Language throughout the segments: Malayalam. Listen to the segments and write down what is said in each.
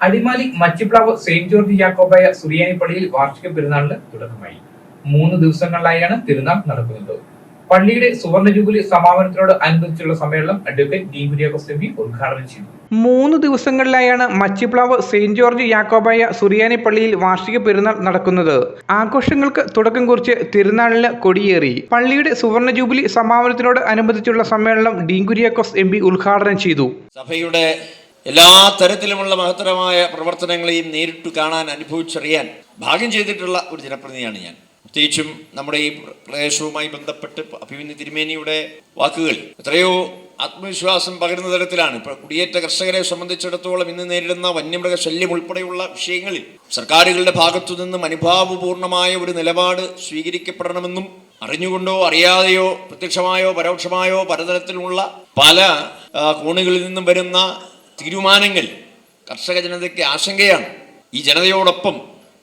അടിമാലി മച്ചിപ്ലാവ് സെയിന്റ് ജോർജ് യാക്കോബായ സുറിയാനി പള്ളിയിൽ വാർഷിക പെരുന്നാളിന് തുടക്കമായി. മൂന്ന് ദിവസങ്ങളിലായാണ് തിരുനാൾ നടക്കുന്നത്. പള്ളിയുടെ സുവർണ ജൂബിലി സമാപനത്തിനോട് അനുബന്ധിച്ചുള്ള സമ്മേളനം advocate D. Kuriakose M. P. ഉദ്ഘാടനം ചെയ്തു. മൂന്ന് ദിവസങ്ങളിലായാണ് മച്ചിപ്ലാവ് സെയിന്റ് ജോർജ് യാക്കോബായ സുറിയാനി പള്ളിയിൽ വാർഷിക പെരുന്നാൾ നടക്കുന്നത്. ആഘോഷങ്ങൾക്ക് തുടക്കം കുറിച്ച് തിരുനാളിന് കൊടിയേറി. പള്ളിയുടെ സുവർണ ജൂബിലി സമാപനത്തിനോട് അനുബന്ധിച്ചുള്ള സമ്മേളനം ഡീൻ കുര്യാക്കോസ് എം. പി. ഉദ്ഘാടനം ചെയ്തു. സഭയുടെ എല്ലാ തരത്തിലുമുള്ള മഹത്തരമായ പ്രവർത്തനങ്ങളെയും നേരിട്ട് കാണാൻ അനുഭവിച്ചറിയാൻ ഭാഗ്യം ചെയ്തിട്ടുള്ള ഒരു ജനപ്രതിനിധിയാണ് ഞാൻ. പ്രത്യേകിച്ചും നമ്മുടെ ഈ പ്രദേശവുമായി ബന്ധപ്പെട്ട് അഭിമന്യ തിരുമേനിയുടെ വാക്കുകൾ എത്രയോ ആത്മവിശ്വാസം പകരുന്ന തരത്തിലാണ്. ഇപ്പോൾ കുടിയേറ്റ കർഷകരെ സംബന്ധിച്ചിടത്തോളം ഇന്ന് നേരിടുന്ന വന്യമൃഗ ശല്യം ഉൾപ്പെടെയുള്ള വിഷയങ്ങളിൽ സർക്കാരുകളുടെ ഭാഗത്തു നിന്നും അനുഭാവപൂർണമായ ഒരു നിലപാട് സ്വീകരിക്കപ്പെടണമെന്നും അറിഞ്ഞുകൊണ്ടോ അറിയാതെയോ പ്രത്യക്ഷമായോ പരോക്ഷമായോ പലതരത്തിലുള്ള പല കോണുകളിൽ നിന്നും വരുന്ന തീരുമാനങ്ങൾ കർഷക ജനതയ്ക്ക് ആശങ്കയാണ്. ഈ ജനതയോടൊപ്പം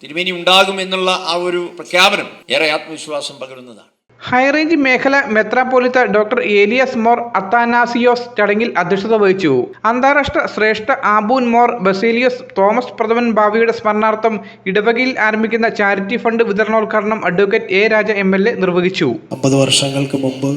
തിരുമേനി ഉണ്ടാകും എന്നുള്ള ആ ഒരു പ്രഖ്യാപനം ഏറെ ആത്മവിശ്വാസം പകരുന്നതാണ്. ഹൈറേഞ്ച് മേഖല മെത്രാപോലിത്ത ഡോക്ടർ ഏലിയസ് മോർ അത്താനാസിയോസ് ചടങ്ങിൽ അധ്യക്ഷത വഹിച്ചു. അന്താരാഷ്ട്ര ശ്രേഷ്ഠ ആബൂൻ മോർ ബസേലിയസ് തോമസ് പ്രഥമൻ ബാവിയുടെ സ്മരണാർത്ഥം ഇടവകയിൽ ആരംഭിക്കുന്ന ചാരിറ്റി ഫണ്ട് വിതരണോദ്ഘാടനം advocate A Raja M L A നിർവഹിച്ചു. അമ്പത് വർഷങ്ങൾക്ക് മുമ്പ്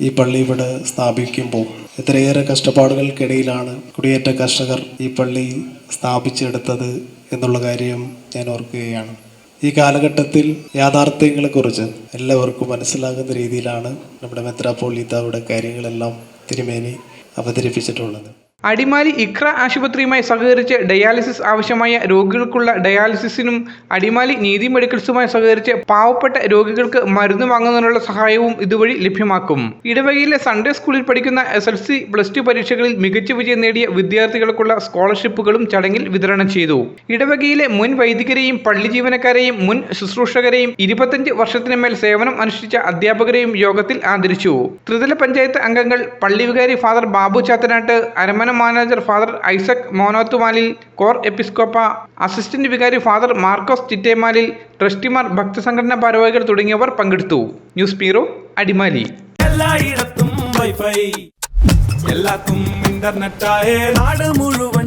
ഈ പള്ളി ഇവിടെ സ്ഥാപിക്കുമ്പോൾ എത്രയേറെ കഷ്ടപ്പാടുകൾക്കിടയിലാണ് കുടിയേറ്റ കർഷകർ ഈ പള്ളി സ്ഥാപിച്ചെടുത്തത് എന്നുള്ള കാര്യം ഞാൻ ഓർക്കുകയാണ്. ഈ കാലഘട്ടത്തിൽ യാഥാർത്ഥ്യങ്ങളെക്കുറിച്ച് എല്ലാവർക്കും മനസ്സിലാകുന്ന രീതിയിലാണ് നമ്മുടെ മെത്രാപ്പോളിത്താവിടെ കാര്യങ്ങളെല്ലാം തിരുമേനി അവതരിപ്പിച്ചിട്ടുള്ളത്. അടിമാലി ഇഖ്ര ആശുപത്രിയുമായി സഹകരിച്ച് ഡയാലിസിസ് ആവശ്യമായ രോഗികൾക്കുള്ള ഡയാലിസിസിനും അടിമാലി നീതി മെഡിക്കൽസുമായി സഹകരിച്ച് പാവപ്പെട്ട രോഗികൾക്ക് മരുന്ന് വാങ്ങുന്നതിനുള്ള സഹായവും ഇതുവഴി ലഭ്യമാക്കും. ഇടവകയിലെ സൺഡേ സ്കൂളിൽ പഠിക്കുന്ന S L C plus two പരീക്ഷകളിൽ മികച്ച വിജയം നേടിയ വിദ്യാർത്ഥികൾക്കുള്ള സ്കോളർഷിപ്പുകളും ചടങ്ങിൽ വിതരണം ചെയ്തു. ഇടവകയിലെ മുൻ വൈദികരെയും പള്ളി ജീവനക്കാരെയും മുൻ ശുശ്രൂഷകരെയും ഇരുപത്തഞ്ച് വർഷത്തിന് മേൽ സേവനം അനുഷ്ഠിച്ച അധ്യാപകരെയും യോഗത്തിൽ ആദരിച്ചു. ത്രിതല പഞ്ചായത്ത് അംഗങ്ങൾ പള്ളി വികാരി ഫാദർ ബാബു ചാത്തനാട്ട് അരമന മാനേജർ ഫാദർ ഐസക് മോനോത്തുമാലിൽ കോർ എപ്പിസ്കോപ്പ അസിസ്റ്റന്റ് വികാരി ഫാദർ മാർക്കോസ് ചിറ്റേമാലിൽ ട്രസ്റ്റിമാർ ഭക്തസംഘടനാ ഭാരവാഹികൾ തുടങ്ങിയവർ പങ്കെടുത്തു. News bureau Adimali. വൈഫൈ ഇന്റർനെറ്റായേ നാട് മുഴുവൻ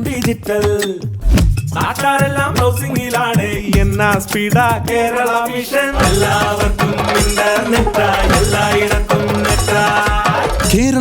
നാട്ടാരെല്ലാം എന്നാ കേരള മിഷൻ എല്ലാവർക്കും ഇന്റർനെറ്റാ എല്ലായിടത്തും നെറ്റാ